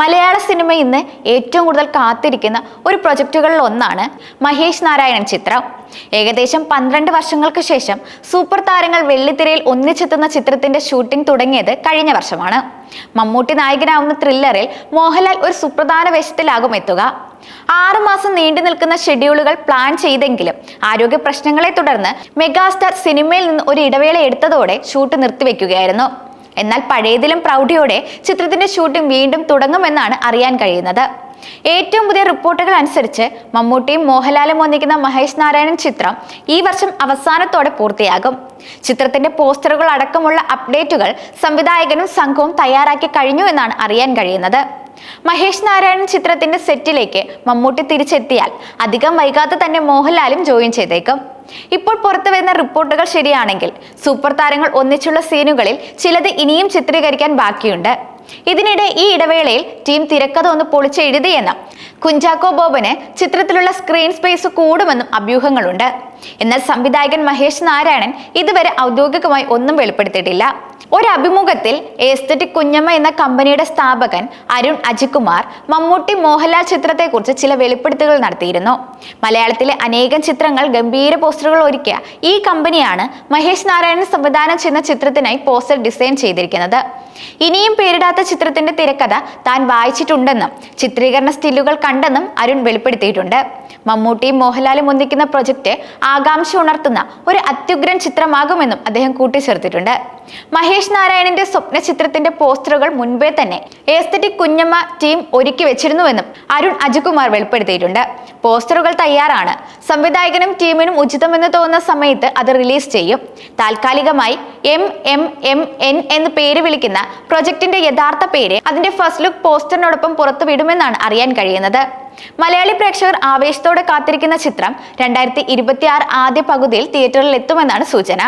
മലയാള cinema ഇന്ന് ഏറ്റവും കൂടുതൽ കാത്തിരിക്കുന്ന ഒരു പ്രൊജക്റ്റുകളിൽ ഒന്നാണ് മഹേഷ് നാരായണൻ ചിത്രം. ഏകദേശം പന്ത്രണ്ട് വർഷങ്ങൾക്ക് ശേഷം സൂപ്പർ താരങ്ങൾ വെള്ളിത്തിരയിൽ ഒന്നിച്ചെത്തുന്ന ചിത്രത്തിന്റെ ഷൂട്ടിംഗ് തുടങ്ങിയത് കഴിഞ്ഞ വർഷമാണ്. മമ്മൂട്ടി നായകനാവുന്ന ത്രില്ലറിൽ മോഹൻലാൽ ഒരു സുപ്രധാന വേഷത്തിലാകും എത്തുക. ആറുമാസം നീണ്ടു നിൽക്കുന്ന ഷെഡ്യൂളുകൾ പ്ലാൻ ചെയ്തെങ്കിലും ആരോഗ്യ പ്രശ്നങ്ങളെ തുടർന്ന് മെഗാസ്റ്റാർ സിനിമയിൽ നിന്ന് ഒരു ഇടവേള എടുത്തതോടെ ഷൂട്ട് നിർത്തിവെക്കുകയായിരുന്നു. എന്നാൽ പഴയതിലും പ്രൗഢിയോടെ ചിത്രത്തിന്റെ ഷൂട്ടിംഗ് വീണ്ടും തുടങ്ങുമെന്നാണ് അറിയാൻ കഴിയുന്നത്. ഏറ്റവും പുതിയ റിപ്പോർട്ടുകൾ അനുസരിച്ച് മമ്മൂട്ടിയും മോഹൻലാലും ഒന്നിക്കുന്ന മഹേഷ് നാരായണൻ ചിത്രം ഈ വർഷം അവസാനത്തോടെ പൂർത്തിയാകും. ചിത്രത്തിന്റെ പോസ്റ്ററുകൾ അടക്കമുള്ള അപ്ഡേറ്റുകൾ സംവിധായകനും സംഘവും തയ്യാറാക്കി കഴിഞ്ഞു എന്നാണ് അറിയാൻ കഴിയുന്നത്. മഹേഷ് നാരായണൻ ചിത്രത്തിന്റെ സെറ്റിലേക്ക് മമ്മൂട്ടി തിരിച്ചെത്തിയാൽ അധികം വൈകാതെ തന്നെ മോഹൻലാലും ജോയിൻ ചെയ്തേക്കും. ഇപ്പോൾ പുറത്തു വരുന്ന റിപ്പോർട്ടുകൾ ശരിയാണെങ്കിൽ സൂപ്പർ താരങ്ങൾ ഒന്നിച്ചുള്ള സീനുകളിൽ ചിലത് ഇനിയും ചിത്രീകരിക്കാൻ ബാക്കിയുണ്ട്. ഇതിനിടെ ഈ ഇടവേളയിൽ ടീം തിരക്കഥ ഒന്ന് പൊളിച്ചെഴുതിയെന്നും കുഞ്ചാക്കോ ബോബന് ചിത്രത്തിലുള്ള സ്ക്രീൻ സ്പേസ് കൂടുമെന്നും അഭ്യൂഹങ്ങളുണ്ട്. എന്നാൽ സംവിധായകൻ മഹേഷ് നാരായണൻ ഇതുവരെ ഔദ്യോഗികമായി ഒന്നും വെളിപ്പെടുത്തിയിട്ടില്ല. ഒരു അഭിമുഖത്തിൽ എസ്തറ്റിക് കുഞ്ഞമ്മ എന്ന കമ്പനിയുടെ സ്ഥാപകൻ അരുൺ അജികുമാർ മമ്മൂട്ടി മോഹൻലാൽ ചിത്രത്തെക്കുറിച്ച് ചില വെളിപ്പെടുത്തലുകൾ നടത്തിയിരുന്നു. മലയാളത്തിലെ അനേകം ചിത്രങ്ങൾ ഗംഭീര പോസ്റ്ററുകൾ ഒരുക്കിയ ഈ കമ്പനിയാണ് മഹേഷ് നാരായണൻ സംവിധാനം ചെയ്യുന്ന ചിത്രത്തിനായി പോസ്റ്റർ ഡിസൈൻ ചെയ്തിരിക്കുന്നത്. ഇനിയും പേരിടാത്ത ചിത്രത്തിന്റെ തിരക്കഥ താൻ വായിച്ചിട്ടുണ്ടെന്നും ചിത്രീകരണ സ്റ്റില്ലുകൾ കണ്ടെന്നും അരുൺ വെളിപ്പെടുത്തിയിട്ടുണ്ട്. മമ്മൂട്ടിയും മോഹൻലാലും ഒന്നിക്കുന്ന പ്രൊജക്ട് ആകാംക്ഷ ഉണർത്തുന്ന ഒരു അത്യുഗ്രൻ ചിത്രമാകുമെന്നും അദ്ദേഹം കൂട്ടിച്ചേർത്തിട്ടുണ്ട്. മഹേഷ് നാരായണന്റെ സ്വപ്ന ചിത്രത്തിന്റെ പോസ്റ്ററുകൾ മുൻപേ തന്നെ ഏസ്തറ്റിക് കുഞ്ഞമ്മ ടീം ഒരുക്കി വെച്ചിരുന്നുവെന്നും അരുൺ അജികുമാർ വെളിപ്പെടുത്തിയിട്ടുണ്ട്. പോസ്റ്ററുകൾ തയ്യാറാണ്. സംവിധായകനും ടീമിനും ഉചിതമെന്ന് തോന്നുന്ന സമയത്ത് അത് റിലീസ് ചെയ്യും. താൽക്കാലികമായി എം എം എം എൻ എന്ന് പേര് വിളിക്കുന്ന പ്രൊജക്ടിന്റെ യഥാർത്ഥ പേര് അതിന്റെ ഫസ്റ്റ് ലുക്ക് പോസ്റ്ററിനോടൊപ്പം പുറത്തുവിടുമെന്നാണ് അറിയാൻ കഴിയുന്നത്. മലയാളി പ്രേക്ഷകർ ആവേശത്തോടെ കാത്തിരിക്കുന്ന ചിത്രം രണ്ടായിരത്തി ഇരുപത്തിയാറ് ആദ്യ പകുതിയിൽ തിയേറ്ററിൽ എത്തുമെന്നാണ് സൂചന.